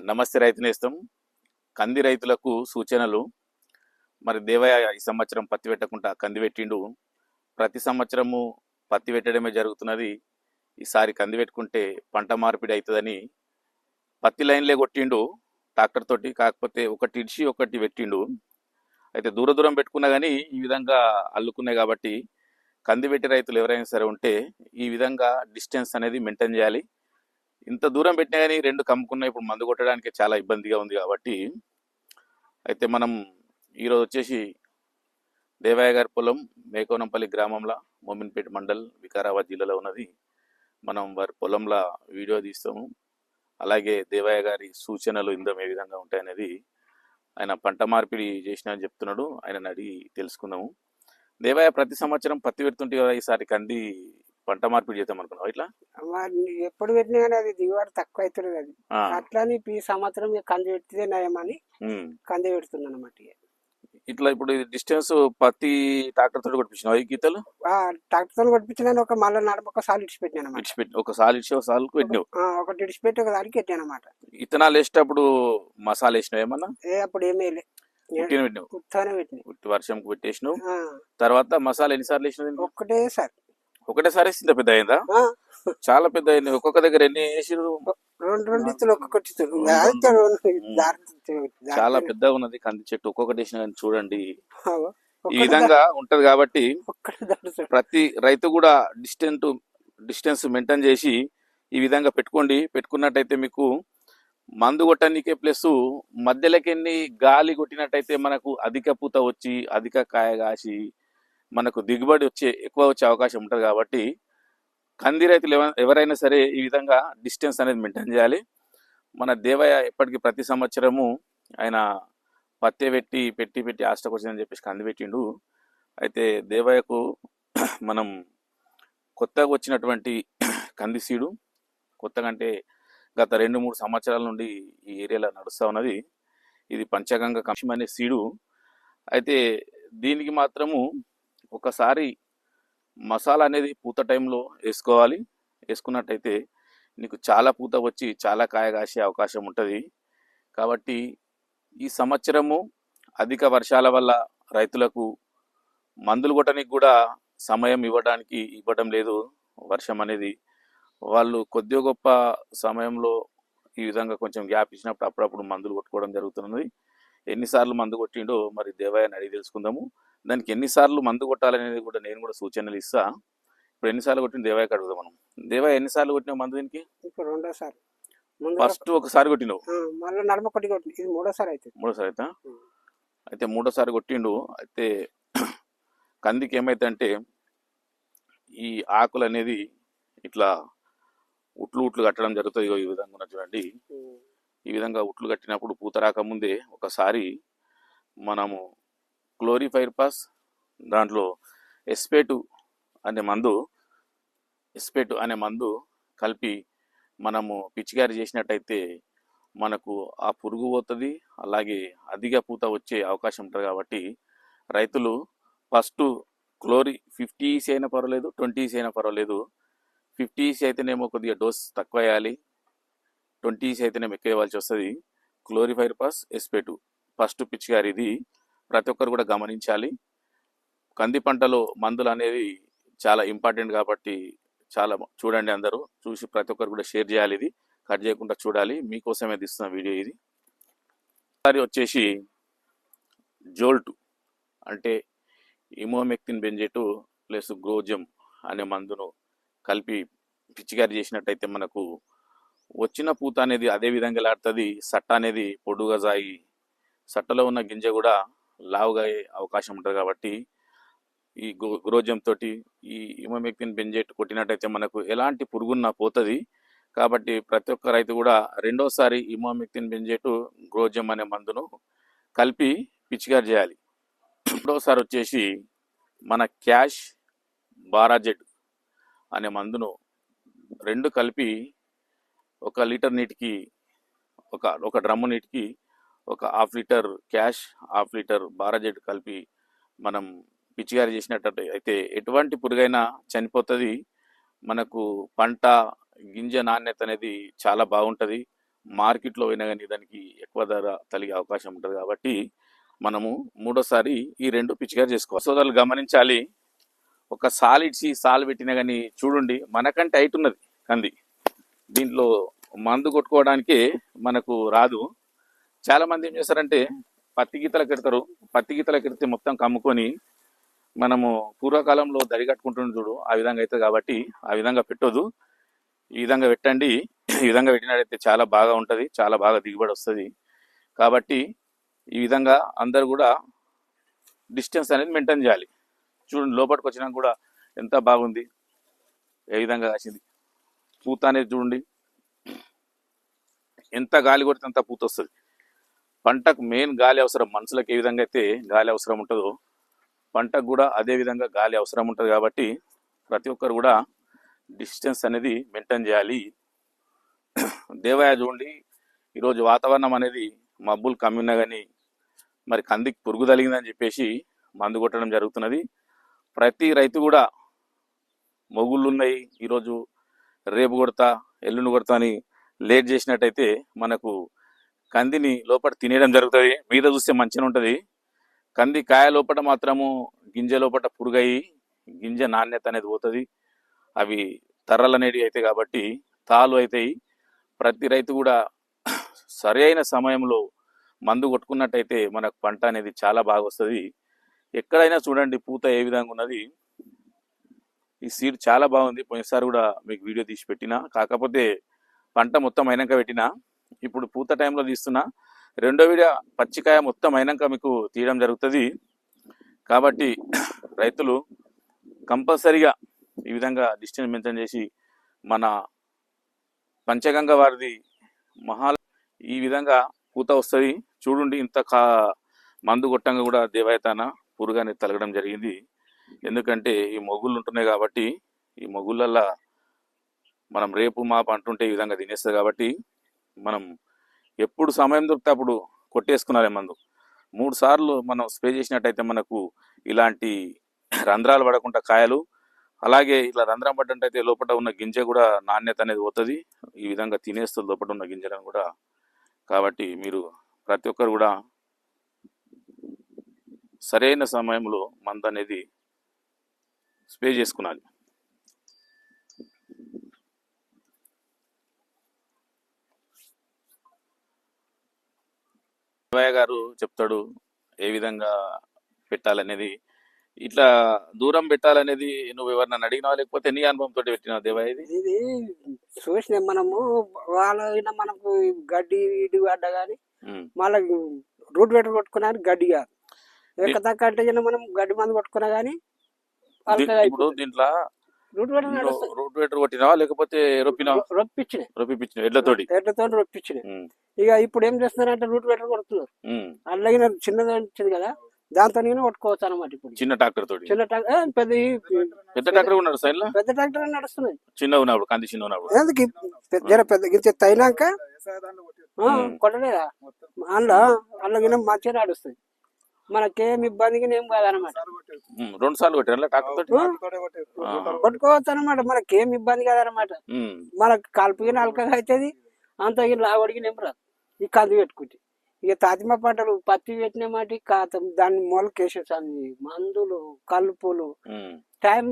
నమస్తే రైతు నేస్తం కంది రైతులకు సూచనలు. మరి దేవయ్య ఈ సంవత్సరం పత్తి పెట్టకుండా కంది పెట్టిండు. ప్రతి సంవత్సరము పత్తి పెట్టడమే జరుగుతున్నది. ఈసారి కంది పెట్టుకుంటే పంట మార్పిడి అవుతుందని పత్తి లైన్లే కొట్టిండు ట్రాక్టర్ తోటి కాకపోతే ఒకటి ఇడిచి ఒకటి పెట్టిండు. అయితే దూర దూరం పెట్టుకున్నా కానీ ఈ విధంగా అల్లుకున్నాయి కాబట్టి కంది పెట్టి రైతులు ఎవరైనా సరే ఉంటే ఈ విధంగా డిస్టెన్స్ అనేది మెయింటైన్ చేయాలి. ఇంత దూరం పెట్టినా కానీ రెండు కమ్ముకున్నా ఇప్పుడు మందు కొట్టడానికి చాలా ఇబ్బందిగా ఉంది కాబట్టి అయితే మనం ఈరోజు వచ్చేసి దేవాయ గారి పొలం మేకోనంపల్లి గ్రామంలో మోమిన్పేట మండల్ వికారాబాద్ జిల్లాలో ఉన్నది. మనం వారి పొలంలో వీడియో తీస్తాము. అలాగే దేవాయ గారి సూచనలు ఇందం ఏ విధంగా ఉంటాయనేది ఆయన పంట మార్పిడి చేసిన అని చెప్తున్నాడు. ఆయన అడిగి తెలుసుకుందాము. దేవాయ ప్రతి సంవత్సరం పత్తి పెడుతుంటే కదా ఈసారి కంది పంట మార్పిడి చేద్దాం అనుకున్నావు ఇట్లా? ఎప్పుడు పెట్టినా కానీ అది దిగుబడి తక్కువ అవుతుంది అది అట్లని ఈ సంవత్సరం కంది పెడితే నయమని. కంది పెడుతుంది అనమాట ఇట్లా ఇప్పుడు డిస్టెన్స్ పత్తి ట్రాక్టర్ తోటి కొట్టించినావు ఈ గీతలు? ట్రాక్టర్ కొట్టించిన ఒక మళ్ళీ నడమ ఒక సాలు ఇడిచిపెట్టిన ఇడిచిపెట్టి ఒక సాలు ఇచ్చి ఒక సాలు పెట్టినావు ఒకటి ఇడిచిపెట్టి ఒక దానికి పెట్టాను అనమాట ఇత్తనాలు వేసేటప్పుడు మసాలా వేసినావు ఏమన్నా? ఏ అప్పుడు ఏమీ పెట్టినావు. వర్షంకి పెట్టేసినావు. తర్వాత మసాలా ఎన్నిసార్లు వేసినావు? ఒక్కటే సార్. ఒకటేసారి వేసింది పెద్ద అయిందా చాలా పెద్ద అయింది ఒక్కొక్క దగ్గర ఎన్ని వేసిరు రెండు రెండు ఇత్తులు ఒక్కొక్కటి చాలా పెద్దగా ఉన్నది కంది చెట్టు. ఒక్కొక్కటి వేసిన కానీ చూడండి. ఈ విధంగా ఉంటది కాబట్టి ప్రతి రైతు కూడా డిస్టెంట్ డిస్టెన్స్ మెయింటైన్ చేసి ఈ విధంగా పెట్టుకోండి. పెట్టుకున్నట్టయితే మీకు మందు కొట్టడానికే ప్లస్ మధ్యలోకెళ్ళి గాలి కొట్టినట్టయితే మనకు అధిక పూత వచ్చి అధిక కాయ కాసి మనకు దిగుబడి వచ్చే ఎక్కువ వచ్చే అవకాశం ఉంటుంది కాబట్టి కంది రైతులు ఎవరైనా సరే ఈ విధంగా డిస్టెన్స్ అనేది మెయింటైన్ చేయాలి. మన దేవయ్య ఎప్పటికీ ప్రతి సంవత్సరము ఆయన పత్తే పెట్టి పెట్టి పెట్టి ఆస్టకు వచ్చిందని చెప్పేసి కంది పెట్టిండు. అయితే దేవయ్యకు మనం కొత్తగా వచ్చినటువంటి కంది సీడు కొత్తగా అంటే గత రెండు మూడు సంవత్సరాల నుండి ఈ ఏరియాలో నడుస్తూ ఉన్నది. ఇది పంచగంగ కంశం అనే సీడు. అయితే దీనికి మాత్రము ఒకసారి మసాలా అనేది పూత టైంలో వేసుకోవాలి. వేసుకున్నట్టయితే నీకు చాలా పూత వచ్చి చాలా కాయ కాసే అవకాశం ఉంటుంది. కాబట్టి ఈ సంవత్సరము అధిక వర్షాల వల్ల రైతులకు మందులు కొట్టడానికి కూడా సమయం ఇవ్వడానికి ఇవ్వడం లేదు. వర్షం అనేది వాళ్ళు కొద్దిగా గొప్ప సమయంలో ఈ విధంగా కొంచెం గ్యాప్ ఇచ్చినప్పుడు అప్పుడప్పుడు మందులు కొట్టుకోవడం జరుగుతున్నది. ఎన్నిసార్లు మందు కొట్టిండో మరి దేవాయని అడిగి తెలుసుకుందాము. దానికి ఎన్నిసార్లు మందు కొట్టాలనేది కూడా నేను కూడా సూచనలు ఇస్తా. ఇప్పుడు ఎన్నిసార్లు కొట్టిన దేవయ్యకి అడుగుదాం మనం. దేవయ్య ఎన్నిసార్లు కొట్టినావు మందు దీనికి? ఇప్పుడు రెండోసారి. ఫస్ట్ ఒకసారి కొట్టినావు. మళ్ళీ నడమ కొట్టి ఇది మూడోసారి అవుతుంది మూడోసారి అయితే. అయితే మూడోసారి కొట్టిండు. అయితే కందికి ఏమైతే అంటే ఈ ఆకులు అనేది ఇట్లా ఉట్లు ఉట్లు కట్టడం జరుగుతుంది ఈ విధంగా ఉన్నది చూడండి. ఈ విధంగా ఉట్లు కట్టినప్పుడు పూత రాకముందే ఒకసారి మనము క్లోరిఫైర్ పాస్ దాంట్లో ఎస్పేటు అనే మందు ఎస్పేటు అనే మందు కలిపి మనము పిచికారి చేసినట్టయితే మనకు ఆ పురుగు పోతుంది అలాగే అధిక పూత వచ్చే అవకాశం ఉంటుంది కాబట్టి రైతులు ఫస్ట్ క్లోరి ఫిఫ్టీస్ అయినా పర్వాలేదు ట్వంటీస్ అయినా పర్వాలేదు. ఫిఫ్టీస్ అయితేనేమో కొద్దిగా డోస్ తక్కువ వేయాలి ట్వంటీస్ అయితేనేమో ఎక్కువ ఇవ్వాల్సి వస్తుంది. క్లోరిఫైర్ పాస్ ఎస్పేటు ఫస్ట్ పిచ్చికారి ఇది ప్రతి ఒక్కరు కూడా గమనించాలి. కంది పంటలో మందులు అనేది చాలా ఇంపార్టెంట్ కాబట్టి చాలా చూడండి అందరూ చూసి ప్రతి ఒక్కరు కూడా షేర్ చేయాలి ఇది కట్ చేయకుండా చూడాలి. మీకోసమే తీస్తున్న వీడియో ఇది. ఒకసారి వచ్చేసి జోల్ట్ అంటే ఇమోమెక్తిన్ బెంజెటు ప్లస్ గ్రోజమ్ అనే మందును కలిపి పిచికారి చేసినట్టయితే మనకు వచ్చిన పూత అనేది అదే విధంగా లాడుతుంది సట్ట అనేది పొడుగా సాగి సట్టలో ఉన్న గింజ కూడా లావుగా అయ్యే అవకాశం ఉంటుంది కాబట్టి ఈ గ్రోజం తోటి ఈ ఇమోమెక్టిన్ బెంజెట్ కొట్టినట్టయితే మనకు ఎలాంటి పురుగున్న పోతుంది. కాబట్టి ప్రతి ఒక్క రైతు కూడా రెండోసారి ఇమోమెక్టిన్ బెంజెట్ గ్రోజం అనే మందును కలిపి పిచికారి చేయాలి. రెండోసారి వచ్చేసి మన క్యాష్ బారాజెట్ అనే మందును రెండు కలిపి ఒక లీటర్ నీటికి ఒక ఒక డ్రమ్ము నీటికి ఒక హాఫ్ లీటర్ క్యాష్ హాఫ్ లీటర్ బారాజెట్ కలిపి మనం పిచికారి చేసినట్టు అయితే ఎటువంటి పురుగైనా చనిపోతుంది. మనకు పంట గింజ నాణ్యత అనేది చాలా బాగుంటుంది. మార్కెట్లో పోయినా కానీ దానికి ఎక్కువ ధర తలిగే అవకాశం ఉంటుంది కాబట్టి మనము మూడోసారి ఈ రెండు పిచికారి చేసుకోవాలి. సోదరులు గమనించాలి. ఒక సాల్ ఇచ్చి సాల్ పెట్టినా కానీ చూడండి మనకంటే హైట్ ఉన్నది కంది. దీంట్లో మందు కొట్టుకోవడానికి మనకు రాదు. చాలా మంది ఏం చేస్తారంటే పత్తి గీతలకు పెడతారు పత్తి గీతలకు పెడితే మొత్తం కమ్ముకొని మనము పూర్వకాలంలో దడి కట్టుకుంటున్న చూడు ఆ విధంగా అవుతుంది కాబట్టి ఆ విధంగా పెట్టొద్దు. ఈ విధంగా పెట్టండి. ఈ విధంగా పెట్టినట్టయితే చాలా బాగా ఉంటుంది చాలా బాగా దిగుబడి వస్తుంది. కాబట్టి ఈ విధంగా అందరు కూడా డిస్టెన్స్ అనేది మెయింటైన్ చేయాలి. చూడండి లోపలికి వచ్చినా కూడా ఎంత బాగుంది ఏ విధంగా కాసింది. పూత అనేది చూడండి ఎంత గాలి కొడితే అంత పూత వస్తుంది. పంటకు మెయిన్ గాలి అవసరం మనుషులకు ఏ విధంగా అయితే గాలి అవసరం ఉంటుందో పంటకు కూడా అదే విధంగా గాలి అవసరం ఉంటుంది కాబట్టి ప్రతి ఒక్కరు కూడా డిస్టెన్స్ అనేది మెయింటైన్ చేయాలి. దేవాయ చూడండి ఈరోజు వాతావరణం అనేది మబ్బులు కమ్మినా కానీ మరి కందికి పురుగు తగిలిందని చెప్పేసి మందు కొట్టడం జరుగుతున్నది. ప్రతి రైతు కూడా మొగుళ్ళు ఉన్నాయి ఈరోజు రేపు కొడతా ఎల్లుండి కొడతా అని లేట్ చేసినట్టయితే మనకు కందిని లోపల తినేయడం జరుగుతుంది. మీద చూస్తే మంచిగా ఉంటుంది. కంది కాయ లోపల మాత్రము గింజ లోపల పురుగయి గింజ నాణ్యత అనేది పోతుంది. అవి తర్రలు అనేటివి అవుతాయి కాబట్టి తాలు అవుతాయి. ప్రతి రైతు కూడా సరైన సమయంలో మందు కొట్టుకున్నట్టయితే మనకు పంట అనేది చాలా బాగా వస్తుంది. ఎక్కడైనా చూడండి పూత ఏ విధంగా ఉన్నది. ఈ సీడ్ చాలా బాగుంది. పోయినసారి కూడా మీకు వీడియో తీసి పెట్టినా. కాకపోతే పంట మొత్తం అయినాక పెట్టినా. ఇప్పుడు పూత టైంలో తీస్తున్నా రెండో వీడియో పచ్చికాయ మొత్తం అయినాక మీకు తీయడం జరుగుతుంది. కాబట్టి రైతులు కంపల్సరిగా ఈ విధంగా డిస్టెన్స్ మెయింటైన్ చేసి మన పంచగంగ వారిది మహా ఈ విధంగా పూత వస్తుంది. చూడండి ఇంత కా మందు కొట్టంగా కూడా దేవాయతాన పురుగాన్ని తలగడం జరిగింది. ఎందుకంటే ఈ మొగుళ్ళు ఉంటున్నాయి కాబట్టి ఈ మొగుళ్ళల్లో మనం రేపు మాపు అంటుంటే ఈ విధంగా తినేస్తుంది కాబట్టి మనం ఎప్పుడు సమయం దొరికితే అప్పుడు కొట్టేసుకున్నారే మందు. మూడు సార్లు మనం స్ప్రే చేసినట్టయితే మనకు ఇలాంటి రంధ్రాలు పడకుండా కాయలు అలాగే ఇట్లా రంధ్రం పడ్డంటైతే లోపల ఉన్న గింజ కూడా నాణ్యత అనేది పోతుంది. ఈ విధంగా తినేస్తుంది లోపల ఉన్న గింజలను కూడా. కాబట్టి మీరు ప్రతి ఒక్కరు కూడా సరైన సమయంలో మందు అనేది స్ప్రే చేసుకున్నాలి శివయ్య గారు చెప్తాడు ఏ విధంగా పెట్టాలనేది. ఇట్లా దూరం పెట్టాలనేది నువ్వు ఎవరినైనా అడిగినావా? లేకపోతే నీ అనుభవంతో పెట్టినావు దేవయ్య ఇది? ఇది చూసిన మనము వాళ్ళ మనకు గడ్డి ఇడి పడ్డ కానీ. మళ్ళీ రూట్ వెటర్ కొట్టుకున్నా కానీ గడ్డి కాదు. ఎక్కదాకా అంటే గిన మనం గడ్డి మందు కొట్టుకున్నా కానీ ఇప్పుడు దీంట్లో కొట్టినావా? లేకపోతే రొప్పినావా? ఎడ్లతోటి? ఎడ్లతో రొప్పించిన ఉమ్, ఇక ఇప్పుడు ఏం చేస్తున్నారంటే రూట్ వెటర్ కొడుతున్నారు. అలాగే చిన్నది వచ్చింది కదా దాంతో నేను కొట్టుకోవచ్చు అనమాట ఇప్పుడు. చిన్న ట్రాక్టర్ తోటి? చిన్న ట్రాక్టర్ పెద్ద పెద్ద ట్రాక్టర్ ఉన్నాడు సైడ్లో పెద్ద ట్రాక్టర్ నడుస్తున్నాయి చిన్న ఉన్నప్పుడు కంది చిన్న ఉన్నప్పుడు. ఎందుకు జర పెద్ద ఆ, ఉమ్. కొట్టలేదా? అందులో అందులో మంచిగా నడుస్తుంది. మనకేం ఇబ్బందిగా ఏం కాదనమాట. రెండు సార్లు కొట్టారు. కొట్టుకోవచ్చు అనమాట మనకేం ఇబ్బంది కాదనమాట. మనకు కలుపుకి నలకగా అవుతుంది అంత లావడికి నింపరాదు ఈ కంది పెట్టుకుంటే. ఇక తాతిమ పంటలు పత్తి పెట్టిన మాట కాతం దాన్ని మొలకేసేసాను మందులు కలుపులు. టైం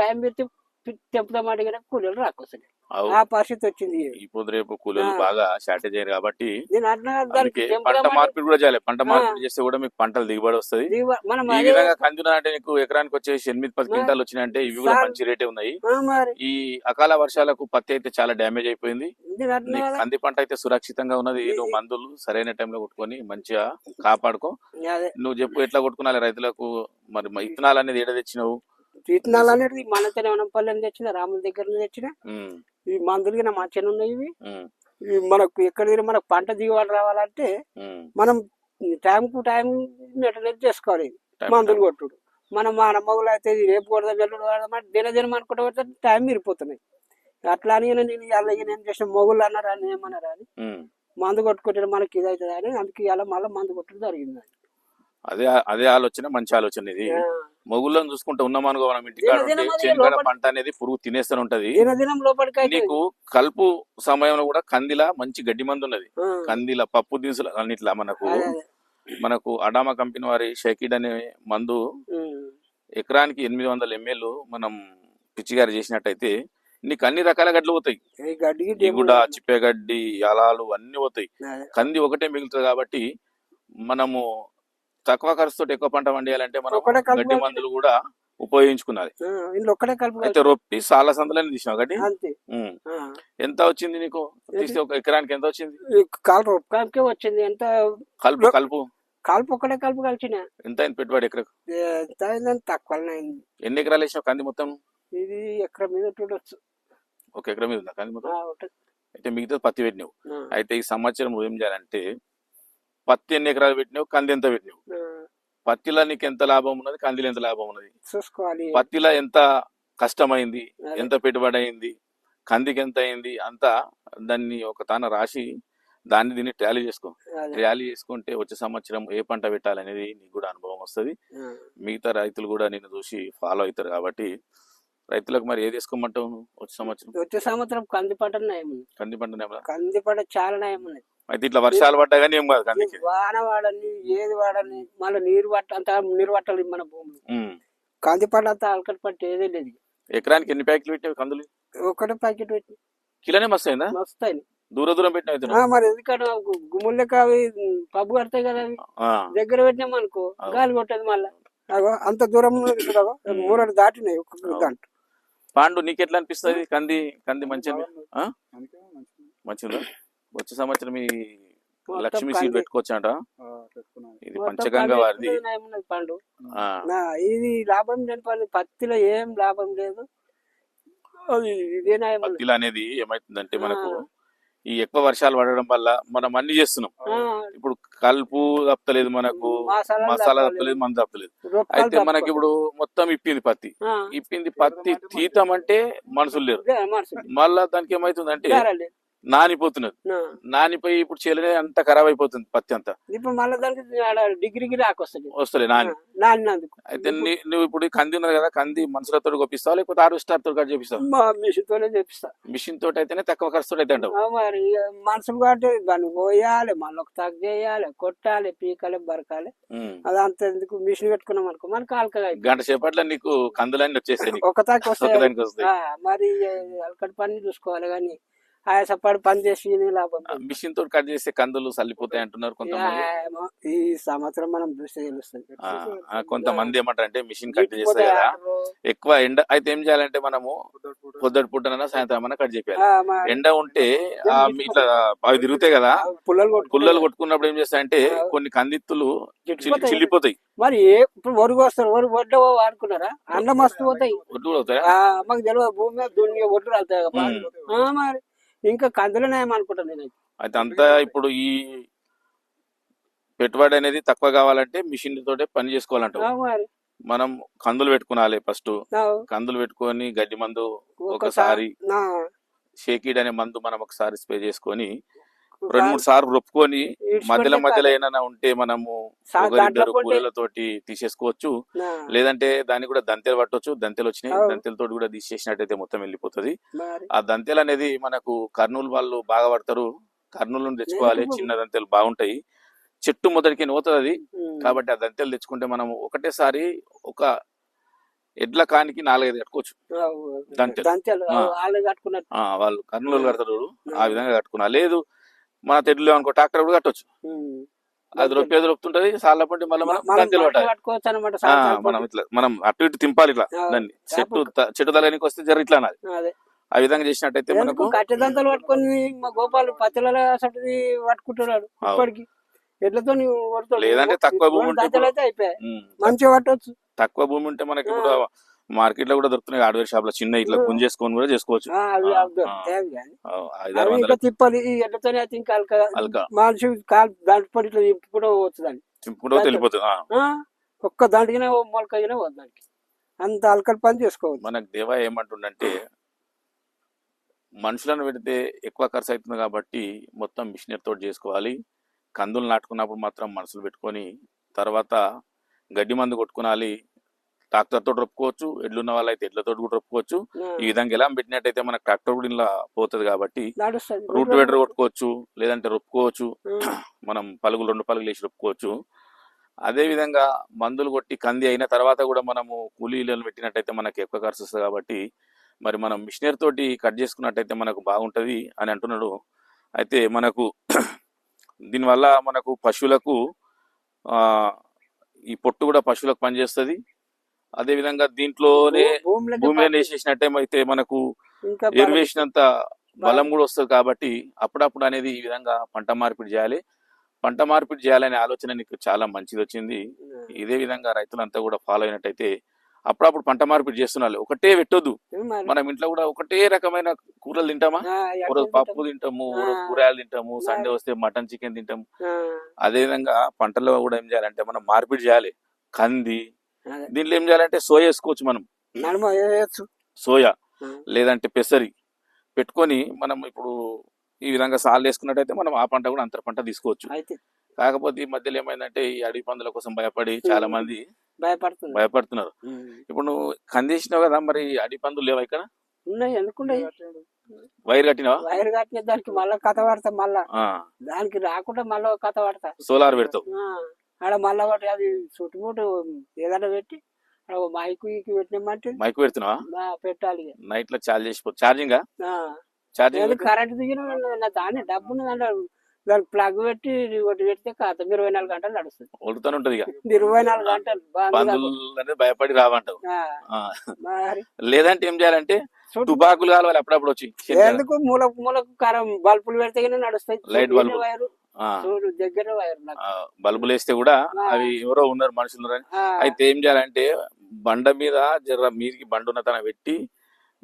టైం పెడితే తెంపుదాం అడిగిన కూలీలు రాకొస్తాయి అవు ఆ పరిస్థితి వచ్చింది. ఇప్పుడు రేపు కూలీలు ఆ. బాగా షార్టేజ్ అయ్యారు కాబట్టి నేను అట్లా దానికి అందుకే పంట మార్పిడి కూడా చేయాలి. పంట ఆ. మార్పిడి చేస్తే కూడా మీకు పంటలు దిగుబడి వస్తది. దిగువ- మనం ఈ అదే- విధంగా కందున అంటే నీకు ఎకరానికి వచ్చేసి ఎనిమిది పది క్వింటాలు వచ్చినాయంటే ఇవి కూడా సార్- మంచి రేటే ఉన్నాయి. ఆ, మరి. ఈ అకాల వర్షాలకు పత్తి అయితే చాలా డ్యామేజ్ అయిపోయింది. నేను అట్లా నీకు కదా కంది పంట అయితే సురక్షితంగా ఉన్నది. నువ్వు మందులు సరైన టైంలో కొట్టుకొని మంచిగా కాపాడుకో. అదే. నువ్వు చెప్పు ఎట్లా కొట్టుకున్నాలి రైతులకు? మరి మ- ఇత్తనాలు అనేది ఏడ తెచ్చినావు? విత్తనాలు అనేది మన తెనవనంపల్లి తెచ్చిన రాముల దగ్గర నుంచి తెచ్చిన ఈ మందులు నా మంచిగా ఉన్నాయి ఇవి. మనకు ఎక్కడ మనకు పంట దిగుబడి రావాలంటే. మనం టైం కు టైం మెయింటెనెన్స్ చేసుకోవాలి. మందులు. కొట్టుడు. మనం మన మొగలు అయితే రేపు కొడదాం ఎల్లుండి కొడదాం దిన దినం అనుకుంటే టైం మిరిపోతున్నాయి అట్లా అని నేను అలాగే నేను చేసిన మొగులు అన్నారా అని ఏమన్నారా అని. మందు కొట్టుకుంటే మనకి ఇది అవుతుంది అని అందుకే ఇలా మళ్ళీ మందు కొట్టడం జరిగింది. అదే అదే ఆలోచన మంచి ఆలోచన ఇది. మొగుళ్ళని చూసుకుంటే ఉన్నామనుకో మనం ఇంటికాడ చెనికాడ పంట అనేది పురుగు తినేస్తూనే ఉంటది. నీకు కలుపు సమయంలో కూడా కందిల మంచి గడ్డి మందు ఉన్నది. కందిల పప్పు దినుసులు అన్నిట్లా మనకు మనకు అడామా కంపెనీ వారి షకీడ్ అనే మందు ఎకరానికి ఎనిమిది వందల ఎంఎల్ మనం పిచ్చిగారి చేసినట్టయితే నీకు అన్ని రకాల గడ్డలు పోతాయి. ఈ గడ్డికి ఇగుడ చిప్పేగడ్డి అలాలు అన్ని పోతాయి. కంది ఒకటే మిగులుతుంది కాబట్టి మనము తక్కువ ఖర్చుతో ఎక్కువ పంట పండియాలంటే మనం ఒకటే గడ్డి మందులు కూడా ఉపయోగించుకున్నది. అయితే రొప్పి సాల సందులని తీసినావు. ఆ. ఎంత వచ్చింది నీకు? తీస్తే ఒక ఎకరానికి ఎంత వచ్చింది? కాలు వచ్చింది. ఎంత? కలుపు కలుపు. కలుపు ఒక్కడే కలుపు కలిసిన ఎంత అయింది పెట్టుబడి ఎకరకు? ఎంత అయిందని తక్కువనే అయింది. ఎన్ని ఎకరాలు వేసినావు కంది మొత్తం? ఇది ఎకరం మీద చూడొచ్చు ఒక ఎకరం మీద ఉందా కంది మొత్తం? ఒకటి. అయితే మిగతా పత్తి పెట్టినావు. అయితే ఈ సంవత్సరం ఏం చేయాలంటే పత్తి ఎన్ని ఎకరాలు పెట్టినావు? కంది ఎంత పెట్టినావు? పత్తిలో నీకు ఎంత లాభం ఉన్నది? కందిలో ఎంత లాభం ఉన్నది? చూసుకోవాలి. పత్తిలో ఎంత కష్టమైంది. ఎంత పెట్టుబడి అయింది? కందికి ఎంత అయింది? అంతా దాన్ని ఒక తాన రాసి దాన్ని దీన్ని టాలీ చేసుకో. టాలీ చేసుకుంటే వచ్చే సంవత్సరం ఏ పంట పెట్టాలనేది నీకు కూడా అనుభవం వస్తుంది. మిగతా రైతులు కూడా నిన్ను చూసి ఫాలో అవుతారు కాబట్టి రైతులకు మరి ఏది వేసుకోమంటావు వచ్చే సంవత్సరం? వచ్చే సంవత్సరం కంది పంట కంది పంటనే కంది పంట చాలా నయం ఉన్నది అయితే ఇట్లా వర్షాలు పడ్డా కానీ ఏం కాదు వాన వాడని ఏది వాడని మళ్ళీ నీరు పట్ట అంత నీరు పట్టాలి మన భూమిలో ఉమ్. కంది పంట అంత అలకటి పట్ట ఏదే లేదు ఎకరానికి ఎన్ని ప్యాకెట్లు పెట్టావు కందులు? ఒకటే ప్యాకెట్ పెట్టి కిలోనే మస్తు అయిందా? మస్తు అయినాయి. దూర దూరం పెట్టిన మరి ఎందుకంటే గుమ్ములకి అవి పబ్బు కడతాయి కదా అవి. దగ్గర పెట్టినాం అనుకో. గాలి కొట్టదు మళ్ళా. అగో అంత దూరం మూరడు దాటినాయి ఒక్కొక్క అవు. గంట. పాండు నీకు ఎట్లా అనిపిస్తుంది? కంది కంది మంచిగా? మంచిదా వచ్చే సంవత్సరం ఈ లక్ష్మీ. సీడ్ పెట్టుకోవచ్చు అంట ఇది పంచగంగ వారిది పండు ఇది లాభం లేని పత్తిలో ఏం లాభం లేదు. పత్తిలు అనేది ఏమైతుందంటే మనకు. ఈ ఎక్కువ వర్షాలు పడడం వల్ల మనం అన్ని చేస్తున్నాం ఇప్పుడు కలుపు తప్పలేదు మనకు మసాలా తప్పలేదు. మందు తప్పలేదు అయితే మనకి. ఇప్పుడు మొత్తం ఇప్పింది పత్తి ఇప్పింది పత్తి తీతామంటే మనుషులు లేరు. మళ్ళా దానికి ఏమైతుందంటే దారాలు. నానిపోతున్నది. నానిపోయి ఇప్పుడు చేలనే అంత ఖరాబ్ అయిపోతుంది పత్తి అంతా. ఇప్పుడు మళ్ళీ దానికి డిగ్రీకి రాకొస్తుంది వస్తలే నాని. నాన్నందుకు. అయితే నువ్వు ఇప్పుడు కంది ఉన్నది కదా కంది మనుషులతో కొప్పిస్తావు లేకపోతే హార్వెస్టర్ తోటి కట్ చేపిస్తావు? మా మిషన్తోనే చేపిస్తా. మిషన్ తోటి అయితేనే తక్కువ ఖర్చు అయితే మరి మనుషులు కాబట్టి దాన్ని పోయాలి మళ్ళీ ఒక తగ్గ చేయాలి కొట్టాలి పీకాలి బరకాలి. అదంతా ఎందుకు? మిషన్ పెట్టుకున్నాం అనుకో మనకి ఆల్కగా అయిపోతుంది. గంట సేపట్లో నీకు కందులన్నీ వచ్చేస్తాయి నీకు. ఒక తాకి వస్తాయి. మరి అలకటి పని చూసుకోవాలి కానీ ఆయాసపడి పని చేసి లాభం మిషన్ తోటి కట్ చేస్తే కందులు సల్లిపోతాయి అంటున్నారు కొంతమంది. ఈ సంవత్సరం మనం చూస్తే తెలుస్తుంది. కొంతమంది ఏమంటారు అంటే మిషన్ కట్ చేస్తాయి కదా. ఎక్కువ ఎండ అయితే ఏం చేయాలంటే మనము పొద్దుటి పుట్టనన్నా సాయంత్రం అన్నా కట్ చేయాలి. ఎండ ఉంటే ఇట్లా అవి తిరుగుతాయి కదా. పుల్లలు. పుల్లలు కొట్టుకున్నప్పుడు ఏం చేస్తాయంటే కొన్ని కందిత్తులు. చిల్లిపోతాయి. మరి ఇప్పుడు ఒరుగు వస్తారు? ఒరుగు వడ్డ వాడుకున్నారా? అండ మస్తు పోతాయి. అవుతాయా మాకు తెలియదు భూమి మీద దున్ని రాలుతాయి. ఆ, మరి ఇంకా కందులనే అనుకుంటాను నేను అయితే అంతా ఇప్పుడు ఈ పెట్టుబడి అనేది తక్కువ కావాలంటే మిషన్ తోటే పని చేసుకోవాలంట మనం కందులు పెట్టుకునాలి ఫస్ట్. కందులు పెట్టుకొని గడ్డి మందు ఒకసారి షేకీడ్ అనే మందు మనం ఒకసారి స్ప్రే చేసుకొని రెండు మూడు సార్లు రొప్పుకొని మధ్యలో మధ్యలో. ఏమైనా ఉంటే మనము ఒకరిద్దరు కూలీలతోటి తీసేసుకోవచ్చు. లేదంటే దాన్ని కూడా దంతెలు పట్టొచ్చు. దంతెలు వచ్చినాయి. అవు. దంతెలతోటి కూడా తీసేసినట్టయితే మొత్తం వెళ్ళిపోతుంది. ఆ దంతెలు అనేది మనకు కర్నూలు వాళ్ళు బాగా పడతారు. కర్నూలు నుండి తెచ్చుకోవాలి. నేను చిన్న దంతెలు బాగుంటాయి. చెట్టు మొదటికి నోతుంది అది కాబట్టి ఆ దంతెలు తెచ్చుకుంటే మనం ఒకటేసారి ఒక ఎడ్ల కానికి నాలుగైదు కట్టుకోవచ్చు. దంతెలు. వాళ్ళు కర్నూలు కడతారు ఆ. విధంగా కట్టుకున్నా. లేదు మన తెడ్లు అనుకో ట్రాక్టర్ కూడా కట్టొచ్చు. అది రొప్పేది రొప్పుతుంటది సార్ల పండి మళ్ళీ మనం మనం ఇట్లా మనం అటు ఇటు తింపాలి ఇట్లా దాన్ని. చెట్టు చెట్టు తలనికి వస్తే జర ఇట్లా అనాలి. అదే. ఆ విధంగా చేసినట్టయితే మనకు ఎందుకు కట్టె దంతలు పట్టుకొని మా గోపాలు పచ్చలలో అసలు పట్టుకుంటున్నాడు. ఇప్పటికి. ఎట్లతో లేదంటే తక్కువ భూమి అయిపోయాయి. మంచిగా పట్టవచ్చు తక్కువ భూమి ఉంటే మనకి ఇప్పుడు మార్కెట్లో కూడా దొరుకుతున్నాయి హార్డ్వేర్ షాప్లో చిన్న ఇట్లా. గుంజేసుకొని కూడా చేసుకోవచ్చు. ఐదారు వందల. తిప్పాలి ఈ ఇంకా మనిషి కాలు దాంట్లో ఇట్లా తిప్పుకుంటూ వెళ్ళిపోతుంది ఒక్క దాంట్లోనే మొలకైనా పోదు దానికి. అంత అలకటి పని చేసుకోవచ్చు. మనకు దేవా ఏమంటుండంటే మనుషులను పెడితే ఎక్కువ ఖర్చు అవుతుంది కాబట్టి మొత్తం మిషనరీ తోటి చేసుకోవాలి. కందులు నాటుకున్నప్పుడు మాత్రం మనుషులు పెట్టుకొని తర్వాత గడ్డి మందు కొట్టుకునాలి ట్రాక్టర్ తోటి రొప్పుకోవచ్చు ఎడ్లు ఉన్న వాళ్ళైతే ఎడ్లతో కూడా రొప్పుకోవచ్చు. ఈ విధంగా ఎలా పెట్టినట్టయితే మనకు ట్రాక్టర్ కూడా ఇలా పోతుంది కాబట్టి రూట్ వెడర్ కొట్టుకోవచ్చు లేదంటే రొప్పుకోవచ్చు మనం పలుగులు రెండు పలుగులు వేసి రొప్పుకోవచ్చు. అదే విధంగా మందులు కొట్టి కంది అయిన తర్వాత కూడా మనము కూలీలను పెట్టినట్టయితే మనకి ఎక్కువ ఖర్చు వస్తుంది కాబట్టి మరి మనం మిషనరీ తోటి కట్ చేసుకున్నట్టయితే మనకు బాగుంటది అని అంటున్నాడు. అయితే మనకు దీనివల్ల మనకు పశువులకు ఈ పొట్టు కూడా పశువులకు పనిచేస్తుంది. అదే విధంగా దీంట్లోనే భూమిలో పట్టు. వేసేసినట్టయితే మనకు ఇంకా ఎరువు బలం- వేసినంత బలం కూడా వస్తుంది కాబట్టి అప్పుడప్పుడు అనేది ఈ విధంగా పంట మార్పిడి చేయాలి. పంట మార్పిడి చేయాలనే ఆలోచన నీకు చాలా మంచిది వచ్చింది ఇదే విధంగా రైతులంతా కూడా ఫాలో అయినట్టయితే అప్పుడప్పుడు పంట మార్పిడి చేస్తున్నారు. ఒకటే పెట్టొద్దు. మనం ఇంట్లో కూడా ఒకటే రకమైన కూరలు తింటామా? ఆ, ఒక ఎట్లా రోజు పప్పు తింటాము ఒక రోజు ఆ. కూరగాయలు తింటాము. సండే వస్తే మటన్ చికెన్ తింటాము. అదే విధంగా పంటల్లో కూడా ఏం చేయాలంటే మనం మార్పిడి చేయాలి. కంది. దీంట్లో ఏం చేయాలంటే సోయా వేసుకోవచ్చు మనం. సోయా లేదంటే పెసరి పెట్టుకొని మనం ఇప్పుడు ఈ విధంగా సాలు వేసుకున్నట్టయితే మనం ఆ పంట కూడా అంతర పంట తీసుకోవచ్చు. అయితే కాకపోతే ఈ మధ్యలో ఏమైందంటే ఈ అడవి పందుల కోసం భయపడి చాలా మంది భయపడుతుంది భయపడుతున్నారు. ఉమ్. ఇప్పుడు నువ్వు కందిసినావు కదా మరి అడవి పందులు లేవా ఇక్కడ? ఉన్నాయి ఎందుకుంటాయి వైర్ కట్టినావా? వైర్ కట్టిన దానికి మళ్ళా కథ పడతా మళ్ళా. దానికి రాకుండా మళ్ళా కథ పడతా. సోలార్ పెడతావు. ఆ, ఆడ మళ్ళా ఒకటి అది చుట్టుముట్టు ఏదైనా పెట్టి మైకు పెట్టినామంటే మైక్ పెడుతున్నావా? పెట్టాలి. నైట్లో ఛార్జ్ చేసిపో లేదు ఛార్జింగ్? కరెంట్ దిగిన దాని దాంట్లో దానికి ప్లగ్ పెట్టి ఒకటి పెడితే కాదు. ఇరవై నాలుగు గంటలు నడుస్తుంది. ఉడుతూనే ఉంటది ఇక. ఇరవై నాలుగు గంటలు బాగా భయపడి రావంటావు. మరి? లేదంటే ఏం చేయాలంటే తుపాకులు కావాలి అప్పుడప్పుడు వచ్చి. ఎందుకు? మూలకు మూలకు కారం బల్బులు పెడితే నడుస్తాయి. Light bulb. దగ్గర బల్బులు వేస్తే కూడా. అవి ఎవరో ఉన్నారు మనుషులు అయితే ఏం చేయాలంటే బండ మీద జర మీదికి బండ ఉన్న తన పెట్టి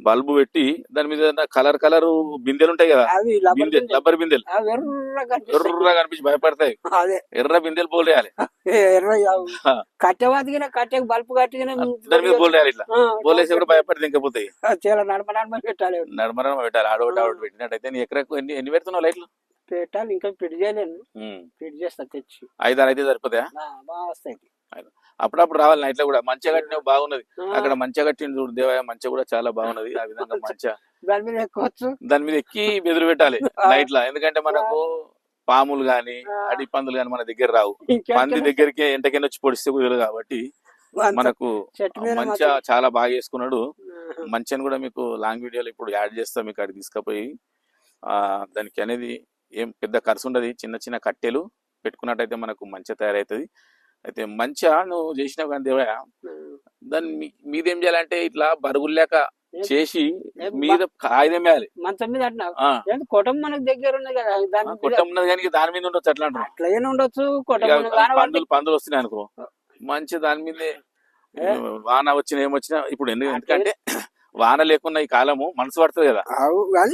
బల్బు పెట్టి దాని మీద కలర్ కలర్ బిందెలు ఉంటాయి కదా. రబ్బర్ బిందెలు. ఎర్రగా కనిపించి భయపడతాయి. అదే. ఎర్ర బిందెలు పోలు వేయాలి. కట్టె వాతికిన కట్టె బల్బు కట్టిన దాని మీద పోలు వేయాలి ఇట్లా. పోలేసి కూడా భయపడి ఇంకపోతాయి చీల నడమ నడమ పెట్టాలి. నడమరం పెట్టాలి. ఆడోటి ఆడోటి పెట్టినట్టయితే నీ ఎకరకు ఎన్ని ఎన్ని పెడుతున్నావు లైట్లు? పెట్టాలి. ఇంకా ఫిట్ చేయలేను. ఫిట్ చేస్తా తెచ్చి. ఐదారు అయితే సరిపోతాయా? బాగా వస్తాయి. అప్పుడప్పుడు రావాలి నైట్లో కూడా. మంచిగా కట్టినవి బాగున్నది. అక్కడ మంచిగా కట్టిన చూడు దేవయ్య మంచిగా కూడా చాలా బాగున్నది. ఆ విధంగా మంచిగా దాని మీద దాని మీద ఎక్కి బెదిరి పెట్టాలి. నైట్ లా. ఎందుకంటే మనకు పాములు గాని ఆ. అడవి పందులు గాని మన దగ్గర రావు. పంది దగ్గరికి ఎంటకైనా వచ్చి పొడిస్తే కుదరదు కాబట్టి మనకు మంచిగా చాలా బాగా చేసుకున్నాడు. మంచిని కూడా మీకు లాంగ్ వీడియోలో ఇప్పుడు యాడ్ చేస్తాం మీకు తీసుకుపోయి. ఆ దానికి అనేది ఏం పెద్ద ఖర్చు ఉండదు. చిన్న చిన్న కట్టెలు పెట్టుకున్నట్టయితే మనకు మంచిగా తయారవుతుంది. అయితే మంచిగా నువ్వు చేసినావు కానీ దేవయ్య దాన్ని మీదేం చేయాలంటే ఇట్లా బరుగులు లేక చేసి మీద ఆయుధం వేయాలి. మంచం మీద ఏంటి కొట్టం మనకు దగ్గర ఉన్నది కదా దాని మీద. కొట్టం ఉన్నది కానీ దాని మీద ఉండొచ్చు అట్లా అంటున్నావు. అట్లా ఉండొచ్చు పందులు పందులు వస్తున్నాయి అనుకో. మంచి దాని మీదే? వాన వచ్చిన ఏమొచ్చినా ఇప్పుడు ఎందుకు ఎందుకంటే వాన లేకున్నా ఈ కాలము మనసు పడుతుంది కదా.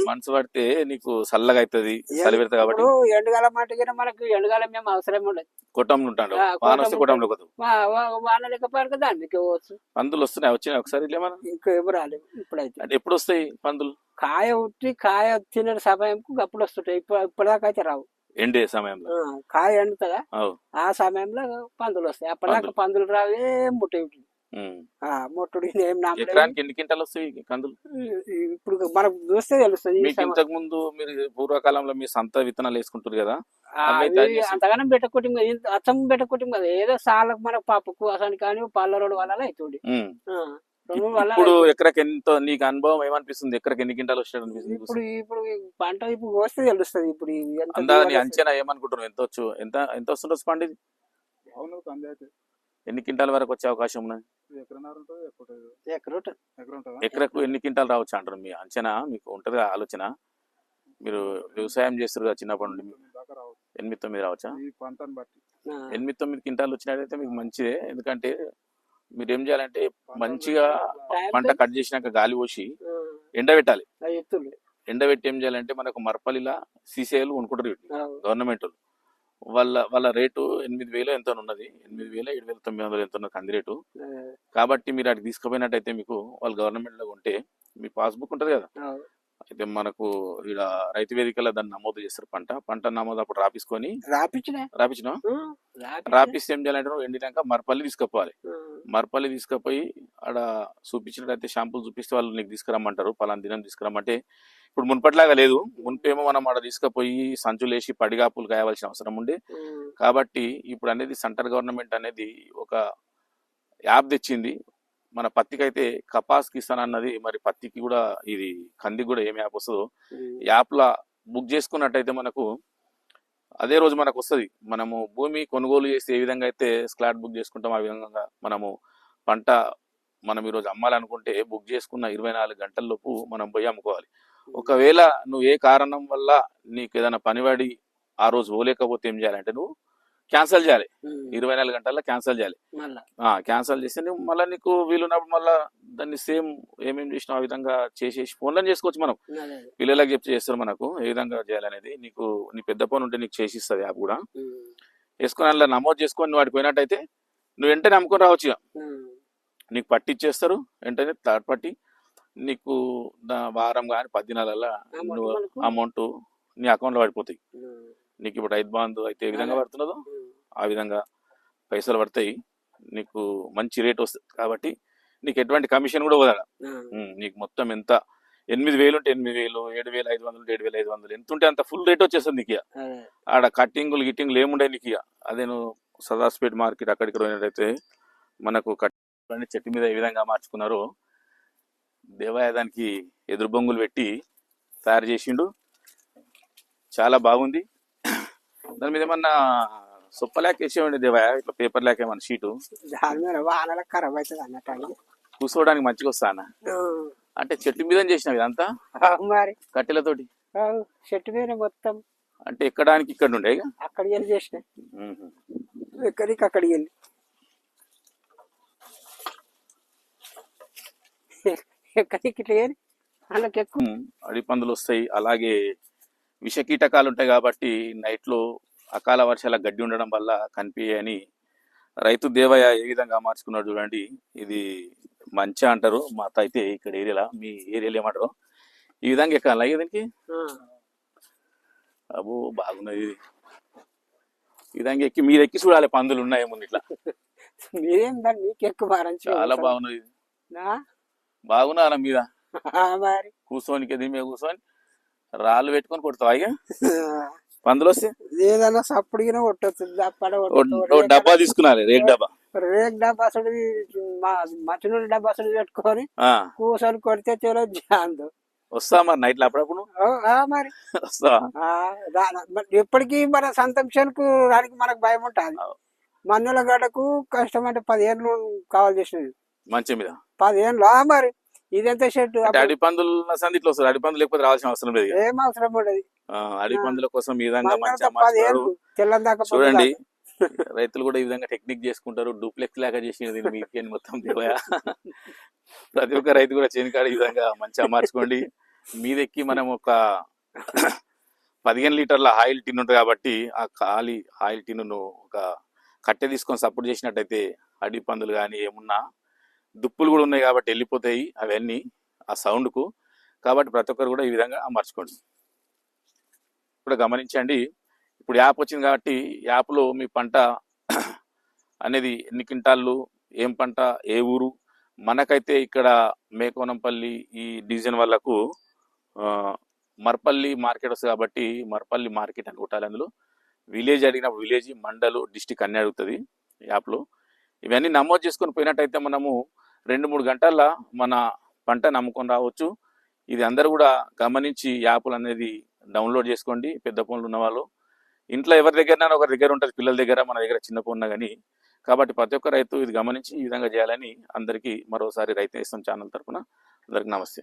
మనసు పడితే నీకు చల్లగా అవుతుంది చలి పెడతా కాబట్టి. ఎండకాలం మట్టుగా మనకు ఎండకాలం మేము అవసరం ఉండదు. కుటుంబం ఉంటాడు. వాన వస్తే కుటుంబం కుటుంబంలో వాన లేకపోయాక దాని మీకు పోవచ్చు. పందులు వస్తున్నాయి వచ్చినాయి ఒకసారి ఇంకా ఎవరు రాలేదు ఇప్పుడైతే. అంటే ఎప్పుడు వస్తాయి పందులు? కాయ ఉట్టి కాయ తినే సమయంకు అప్పుడు వస్తుంటాయి. ఇప్పుడు ఇప్పటిదాకా అయితే రావు. ఎండే సమయంలో. కాయ ఎండుతుందా? ఆ సమయంలో పందులు వస్తాయి. అప్పటిదాకా పందులు. రావు ఉమ్. ముట్టుడు ఏం నమ్మలేదు. ఎకరానికి ఎన్ని క్వింటాలు వస్తాయి కందులు? ఇప్పుడు మనకు చూస్తే తెలుస్తుంది మీకు ఇంతకు ముందు మీరు పూర్వకాలంలో మీ సొంత విత్తనాలు వేసుకుంటారు కదా? అంతగానం పెట్టకుట్టిం కదా. అచ్చం పెట్టకుట్టిం కదా. ఏదో సాలకు మన పప్పుకు అసలు కానీ పళ్ళ రోడ్డు వల్ల అవుతుంది. ఇప్పుడు ఎకరాకి ఎంతో నీకు అనుభవం ఏమనిపిస్తుంది? ఎకరాకి ఎన్ని క్వింటాలు వచ్చాడు అనిపిస్తుంది? ఇప్పుడు ఇప్పుడు పంట ఇప్పుడు వస్తే తెలుస్తుంది. ఇప్పుడు ఈ ఎంత అందా నీ దిగుబడి వస్తుంది. అంచనా ఏమనుకుంటున్నావు? ఎంత వచ్చు? ఎంత ఎంత వస్తుండొచ్చు పండి ఎన్ని క్వింటాల వరకు వచ్చే అవకాశం ఉన్నది? ఎకరకు ఎన్ని క్వింటాలు రావచ్చు అంటారు మీ అంచనా? మీకు ఉంటుంది ఆలోచన? మీరు వ్యవసాయం చేస్తారు కదా చిన్నప్పటి నుండి. తొమ్మిది దాకా రావచ్చు. ఎనిమిది తొమ్మిది రావచ్చా? ఈ పంటను బట్టి. ఆ, ఎనిమిది తొమ్మిది క్వింటాలు వచ్చినట్టయితే మీకు మంచిదే. ఎందుకంటే మీరు ఏం చేయాలంటే మంచిగా పంట కట్ చేసినాక గాలి పోసి ఎండబెట్టాలి. ఎండబెట్టి ఏం చేయాలంటే మనకు మరపల్లిలా సీసీఐలు కొనుక్కుంటారు గవర్నమెంట్ వాళ్ళు. వాళ్ళ వాళ్ళ రేటు ఎనిమిది వేలు ఎంత ఉన్నది. ఎనిమిది వేల ఏడు వేల తొమ్మిది వందలు ఎంత ఉన్నది కంది రేటు. కాబట్టి మీరు అటు తీసుకుపోయినట్టయితే మీకు వాళ్ళు గవర్నమెంట్లో ఉంటే మీ పాస్బుక్ ఉంటది కదా. అయితే మనకు ఇక్కడ రైతు వేదికలో దాన్ని నమోదు చేస్తారు పంట. పంట నమోదు అప్పుడు రాపించుకొని రాపిచ్చినా? రాపించిన ఆ, రాపిచ్చినా. రాపిస్తే ఏం చేయాలంటే ఎండినాక మరపల్లి తీసుకుపోవాలి. మరపల్లి తీసుకుపోయి ఆడ చూపించినట్టయితే షాంపూలు చూపిస్తే వాళ్ళు నీకు తీసుకురమ్మంటారు. పలానా దినం తీసుకురమ్మంటే ఇప్పుడు మున్పట్లాగా లేదు. మున్పేమో మనం ఆడ తీసుకుపోయి సంచులు వేసి పడిగాపులు కాయవలసిన అవసరం ఉండే. కాబట్టి ఇప్పుడు అనేది సెంట్రల్ గవర్నమెంట్ అనేది ఒక యాప్ తెచ్చింది. మన పత్తికి అయితే కపాస్కి ఇస్తానన్నది మరి పత్తికి కూడా ఇది కందికి కూడా ఏం యాప్ వస్తుందో. యాప్లా బుక్ చేసుకున్నట్టయితే మనకు అదే రోజు మనకు వస్తుంది. మనము భూమి కొనుగోలు చేసి ఏ విధంగా అయితే స్లాట్ బుక్ చేసుకుంటాం ఆ విధంగా మనము పంట మనం ఈరోజు అమ్మాలనుకుంటే బుక్ చేసుకున్న ఇరవై నాలుగు గంటల్లోపు మనం పోయి అమ్ముకోవాలి. ఒకవేళ నువ్వు ఏ కారణం వల్ల నీకు ఏదైనా పనివాడి ఆ రోజు పోలేకపోతే ఏం చేయాలంటే నువ్వు క్యాన్సిల్ చేయాలి. ఇరవై నాలుగు గంటల్లో క్యాన్సిల్ చేయాలి. క్యాన్సిల్ చేస్తే నువ్వు మళ్ళీ నీకు వీలున్నప్పుడు మళ్ళీ దాన్ని సేమ్ ఏమేమి చేసినా ఆ విధంగా చేసేసి ఫోన్లో చేసుకోవచ్చు మనం. పిల్లలకు చెప్తే చేస్తారు మనకు ఏ విధంగా చేయాలనేది. నీకు నీ పెద్ద ఫోన్ ఉంటే నీకు చేసి ఇస్తుంది యాప్ కూడా. వేసుకొని అలా నమోదు చేసుకొని నువ్వు వాడికి పోయినట్టయితే నువ్వు వెంటనే అమ్ముకొని రావచ్చు. నీకు పట్టి ఇచ్చేస్తారు వెంటనే థర్డ్ పట్టి నీకు వారం కానీ పది దినాలల్లో అమౌంట్ నువ్వు మనకు? అమౌంట్ నీ అకౌంట్లో పడిపోతాయి. నీకు ఇప్పుడు రైతు బంధు అయితే ఏ విధంగా. పడుతున్నదో. ఆ విధంగా పైసలు పడతాయి నీకు మంచి రేట్ వస్తుంది కాబట్టి నీకు ఎటువంటి కమిషన్ కూడా వదల. నీకు మొత్తం ఎంత ఎనిమిది వేలు ఉంటే ఎనిమిది వేలు ఏడు వేల ఐదు వందలు ఏడు వేల ఐదు వందలు ఎంత ఉంటే అంత ఫుల్ రేట్ వచ్చేస్తుంది నీకు. ఆడ కట్టింగులు గిట్టింగులు ఏముండే నీకు అదే నువ్వు సదాస్పేట్ మార్కెట్ అక్కడికి పోయినట్టయితే మనకు కట్టి చెట్టు మీద ఏ విధంగా మార్చుకున్నారో దేవాలయానికి ఎదురు బొంగులు పెట్టి తయారు చేసిండు. చాలా బాగుంది. దాని మీద ఏమన్నా సొప్ప లేక వేసేవండి దేవా? ఇట్లా పేపర్ లేక ఏమన్నా షీటు? ఖరాబ్ అవుతుంది అన్నట్టు. కూర్చోవడానికి మంచిగా వస్తానా. అంటే చెట్టు మీద చేసినావు ఇదంతా మరి. కట్టెలతోటి? చెట్టు మీద మొత్తం. అంటే ఎక్కడానికి ఇక్కడ ఉండే? అక్కడికి వెళ్ళి చేసిన. ఎక్కడికి అక్కడికి వెళ్ళి. ఎక్కడికి ఎక్కువ. ఉమ్, అడిపందులు వస్తాయి. అలాగే విష కీటకాలు ఉంటాయి కాబట్టి నైట్లో అకాల వర్షాల గడ్డి ఉండడం వల్ల కనిపించని రైతు దేవయ్య ఏ విధంగా మార్చుకున్నాడు చూడండి. ఇది మంచి అంటారు. మా అత్త అయితే ఇక్కడ ఏరియాలో? మీ ఏరియాలో ఏమంటారు? ఈ విధంగా ఎక్కాలి. అలాగే దీనికి? ఆ, అబ్బో బాగున్నది ఇది. ఈ విధంగా ఎక్కి మీరు ఎక్కి చూడాలి పందులు ఉన్నాయేమో ఇట్లా. మీరేం దాన్ని మీకు ఎక్కువ మారంచి చాలా బాగున్నది. ఇది. నా? బాగున్నా అలా మీద ఆ, మరి. కూర్చొని కింద మీద కూర్చొని రాళ్ళు పెట్టుకొని కొడతావా ఇక పందులు వస్తే ఏదైనా సప్పుడుగిన కొట్టచ్చు డబ్బా తీసుకున్నారు రేక్ డబ్బా? రేక్ డబ్బా అసలు మా మచినూరు డబ్బా అసలు పెట్టుకొని కూర్చొని కొడితే చలో జాందు. వస్తా మరి నైట్లో అప్పుడప్పుడు? మరి. మరి ఎప్పటికీ మన సంతోషానికి రానికి మనకు భయం ఉంటుంది. మన్నుల గడకు కష్టం అంటే పదిహేను కావాలి చేసినది. మంచి మీద? పదిహేను ఆ మరి. ఇదెంత షర్ట్? అడి పందులు ఉన్న సంది ఇట్లా వస్తారు అడి పందులు లేకపోతే రావాల్సిన అవసరం లేదు. ఏం అవసరం ఉండదు. ఆ, అడి పందుల కోసం ఈ విధంగా మంచిగా చూడండి రైతులు కూడా ఈ విధంగా టెక్నిక్ చేసుకుంటారు. డూప్లెక్స్ లాగా చేసినది మీకు మొత్తం దేవయ ప్రతి ఒక్క రైతు కూడా చేనికాడ ఈ విధంగా మంచిగా మార్చుకోండి. మీదెక్కి మనం ఒక పదిహేను లీటర్ల ఆయిల్ టిన్ ఉంటుంది కాబట్టి ఆ ఖాళీ ఆయిల్ టిన్ను ఒక కట్టె తీసుకొని సపోర్ట్ చేసినట్టయితే అడి పందులు కానీ ఏమున్నా దుప్పులు కూడా ఉన్నాయి కాబట్టి వెళ్ళిపోతాయి అవన్నీ ఆ సౌండ్కు. కాబట్టి ప్రతి ఒక్కరు కూడా ఈ విధంగా అమర్చుకోండి. ఇప్పుడు గమనించండి ఇప్పుడు యాప్ వచ్చింది కాబట్టి యాప్లో మీ పంట అనేది ఎన్ని క్వింటాళ్ళు ఏం పంట ఏ ఊరు? మనకైతే ఇక్కడ మేకోనంపల్లి ఈ డివిజన్ వాళ్ళకు మర్పల్లి మార్కెట్ వస్తుంది కాబట్టి మర్పల్లి మార్కెట్ అని కొట్టాలి అందులో. విలేజ్ అడిగినప్పుడు విలేజ్ మండలు డిస్టిక్ అన్ని అడుగుతుంది యాప్లో. ఇవన్నీ నమోదు చేసుకొని పోయినట్టయితే మనము రెండు మూడు గంటల్లో మన పంట నమ్ముకొని రావచ్చు. ఇది అందరూ కూడా గమనించి యాప్లు అనేది డౌన్లోడ్ చేసుకోండి పెద్ద ఫోన్లు ఉన్నవాళ్ళు ఇంట్లో ఎవరి దగ్గర ఒకరి దగ్గర ఉంటుంది పిల్లల దగ్గర మన దగ్గర చిన్న ఫోన్ ఉన్నా కానీ కాబట్టి ప్రతి ఒక్క రైతు ఇది గమనించి ఈ విధంగా చేయాలని అందరికీ మరోసారి రైతు ఇస్తాం ఛానల్ తరఫున అందరికి నమస్తే.